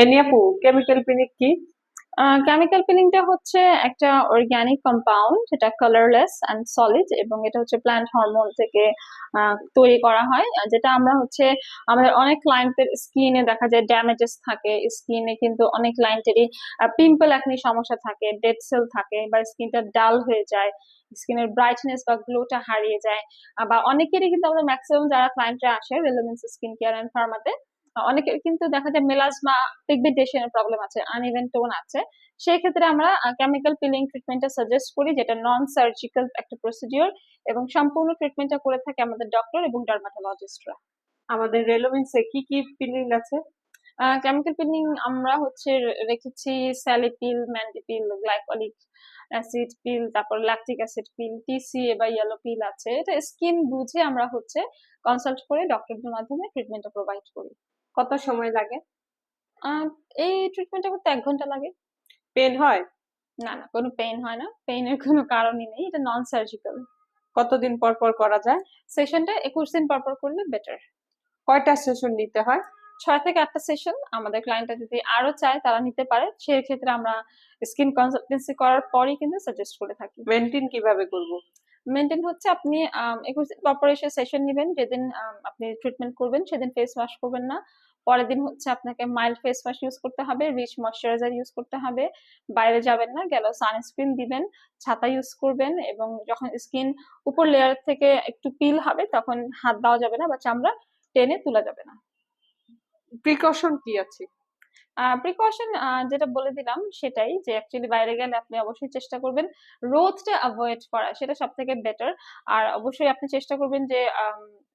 Any আপু chemical পিনিক কি? Chemical পিলিংটা হচ্ছে একটা অর্গানিক কম্পাউন্ড যেটা কালারলেস অ্যান্ড সলিড এবং এটা হচ্ছে প্ল্যান্ট হরমোন থেকে তৈরি করা হয়। যেটা আমরা হচ্ছে, আমাদের অনেক ক্লায়েন্টের স্কিনে দেখা যায় ড্যামেজেস থাকে। স্কিনে কিন্তু অনেক ক্লায়েন্টেরই পিম্পল একনি সমস্যা থাকে ডেড সেল থাকে বা স্কিনটা ডাল হয়ে যায় স্কিনের ব্রাইটনেস বা গ্লোটা হারিয়ে যায়। বা অনেকেরই কিন্তু আমাদের ম্যাক্সিমাম যারা ক্লায়েন্টরা আসে রেলেভেন্স স্কিন কেয়ার অ্যান্ড ফার্মাতে অনেকের কিন্তু দেখা যায় মেলাজমা পিগমেন্টেশনের প্রবলেম আছে আনইভেন টোন আছে। সেই ক্ষেত্রে আমরা কেমিক্যাল পিলিং ট্রিটমেন্টটা সাজেস্ট করি যেটা নন সার্জিক্যাল একটা প্রসিডিওর এবং সম্পূর্ণ ট্রিটমেন্টটা করে থাকে আমাদের ডক্টর এবং ডার্মাটোলজিস্টরা আমাদের রেলোভেন্সে কি কি পিনিক আছে? কেমিক্যাল পিলিং আমরা হচ্ছে রেখেছি স্যালিপিল ম্যান্ডিপিল গ্লাইকলিক অ্যাসিড পিল তারপর ল্যাকটিক অ্যাসিড পিল টিসি বা ইয়েলো পিল আছে। এটা স্কিন বুঝে আমরা হচ্ছে কনসাল্ট করে ডক্টরদের মাধ্যমে ট্রিটমেন্টটা প্রোভাইড করি। কত সময় লাগে? এই ট্রিটমেন্টটা করতে এক ঘণ্টা লাগে। পেন হয়? না না কোনো পেন হয় না। পেইনের কোনো কারণই নেই। এটা নন সার্জিক্যাল কতদিন পর পর করা যায়? সেশনটা একুশ দিন পর পর করলে বেটার কয়টা সেশন নিতে হয়? ছয় থেকে আটটা সেশন আমাদের ক্লায়েন্টরা যদি আরও চায় তারা নিতে পারে। সেক্ষেত্রে আমরা স্কিন কনসালটেন্সি করার পরই কিন্তু সাজেস্ট করে থাকি। মেনটেন কীভাবে করব? মেনটেন হচ্ছে আপনি একুশ দিন পর পর এসে সেশন নেবেন। যেদিন আপনি ট্রিটমেন্ট করবেন, সেদিন ফেস ওয়াশ করবেন না। পরের দিন হচ্ছে আপনাকে মাইল্ড ফেস ওয়াশ ইউজ করতে হবে রিচ ময়শ্চারাইজার ইউজ করতে হবে। বাইরে যাবেন না, গেল সানস্ক্রিন দিবেন, ছাতা ইউজ করবেন এবং যখন স্কিন উপর লেয়ার থেকে একটু পিল হবে, তখন হাত দেওয়া যাবে না বা চামড়া টেনে তোলা যাবে না। প্রিকশন কি আছে? প্রিকশন যেটা বলে দিলাম সেটাই যে অ্যাকচুয়ালি বাইরে গেলে আপনি অবশ্যই চেষ্টা করবেন রোদটা অ্যাভয়েড করা সেটা সব থেকে বেটার আর অবশ্যই আপনি চেষ্টা করবেন যে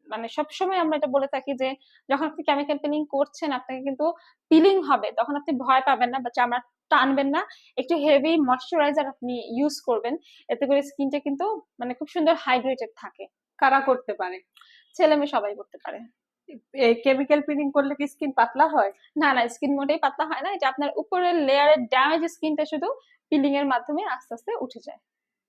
মানে সবসময় আমরা এটা বলে থাকি যে যখন আপনি কেমিক্যাল পিলিং করছেন আপনাকে কিন্তু পিলিং হবে তখন আপনি ভয় পাবেন না বা চামড়া টানবেন না। একটু হেভি ময়শ্চারাইজার আপনি ইউজ করবেন এতে করে স্কিনটা কিন্তু মানে খুব সুন্দর হাইড্রেটেড থাকে। কারা করতে পারে? ছেলে মেয়ে সবাই করতে পারে। কেমিক্যাল পিনিং করলে কি স্কিন পাতলা হয়? না না স্কিন মোটেই পাতলা হয় না। এটা আপনার উপরের লেয়ারের ড্যামেজ স্কিনটা শুধু পিলিং এর মাধ্যমে আস্তে আস্তে উঠে যায়।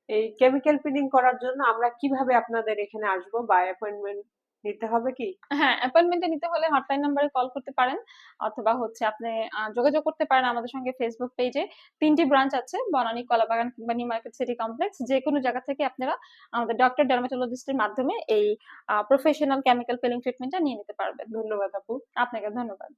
এই কেমিক্যাল পিনিং করার জন্য আমরা কীভাবে আপনাদের এখানে আসব? বা অ্যাপয়েন্টমেন্ট নিতে হবে কি? হ্যাঁ অ্যাপয়েন্টমেন্টে নিতে হলে হটলাইন নাম্বারে কল করতে পারেন অথবা হচ্ছে আপনি যোগাযোগ করতে পারেন আমাদের সঙ্গে ফেসবুক পেজে তিনটি ব্রাঞ্চ আছে বনানী কলাবাগান কিংবা নিউ মার্কেট সিটি কমপ্লেক্স। যে কোনো জায়গা থেকে আপনারা আমাদের ডক্টর ডার্মাটোলজিস্টের মাধ্যমে এই প্রফেশনাল কেমিক্যাল ফিলিং ট্রিটমেন্টটা নিয়ে নিতে পারবেন। ধন্যবাদ আপু। আপনাকে ধন্যবাদ।